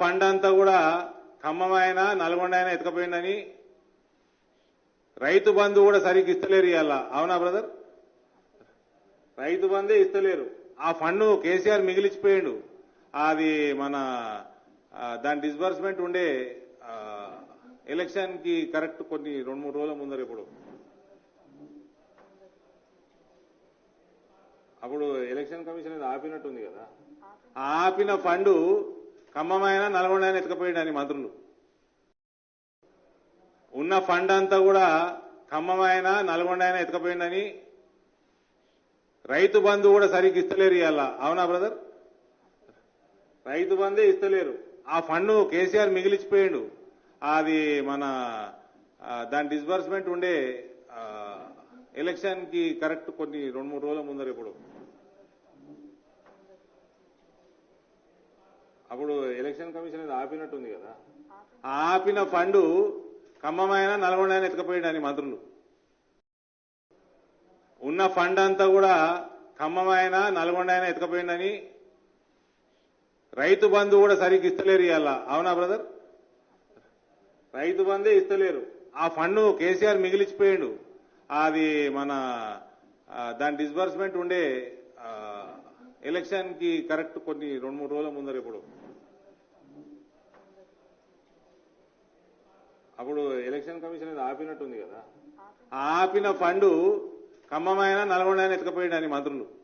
Fund అంతా కూడా ఖమ్మం అయినా నల్గొండ ఆయన ఎత్తుకపోయిందని రైతు బంధు కూడా సరిగ్గా ఇస్తలేరు ఇవాళ. అవునా బ్రదర్? రైతు బంధే ఇస్తలేరు. ఆ ఫండ్ కేసీఆర్ మిగిలిచిపోయిండు అది మన దాని డిస్బర్స్మెంట్ ఉండే ఎలక్షన్కి కరెక్ట్ కొన్ని రెండు మూడు రోజుల ముందర ఇప్పుడు. అప్పుడు ఎలక్షన్ కమిషన్ ఆపినట్టుంది కదా. ఆపిన ఫండ్ ఖమ్మమైన నల్గొండ అయినా అని మంత్రులు. ఉన్న ఫండ్ అంతా కూడా ఖమ్మమైన నల్గొండ అయినా ఎత్తుకపోయిండని రైతు బంధు కూడా సరిగ్గా ఇస్తలేరు ఇవాళ అవునా బ్రదర్? రైతు బంధే ఇస్తలేరు. ఆ ఫండ్ కేసీఆర్ మిగిలిచిపోయిండు. అది మన దాని డిస్బర్స్మెంట్ ఉండే ఎలక్షన్కి కరెక్ట్ కొన్ని రెండు మూడు రోజుల ముందర ఇప్పుడు. అప్పుడు ఎలక్షన్ కమిషన్ ఇది ఆపినట్టుంది కదా. ఆపిన ఫండ్ ఖమ్మమైన నల్గొండ అయినా ఎత్తుకపోయిండు మంత్రులు. ఉన్న ఫండ్ అంతా కూడా ఖమ్మమైన నల్గొండ అయినా ఎత్తుకపోయిండని రైతు బంధు కూడా సరిగ్గా ఇస్తలేరు ఇవాళ. అవునా బ్రదర్? రైతు బంధే ఇస్తలేరు. ఆ ఫండ్ కేసీఆర్ మిగిలిచిపోయిండు. అది మన దాని డిస్బర్స్మెంట్ ఉండే ఎలక్షన్కి కరెక్ట్ కొన్ని రెండు మూడు రోజుల ముందర ఇప్పుడు. అప్పుడు ఎలక్షన్ కమిషన్ ఇది ఆపినట్టుంది కదా. ఆ ఆపిన ఫండ్ ఖమ్మమైన నల్గొండ ఎత్తుకపోయిండు మంత్రులు.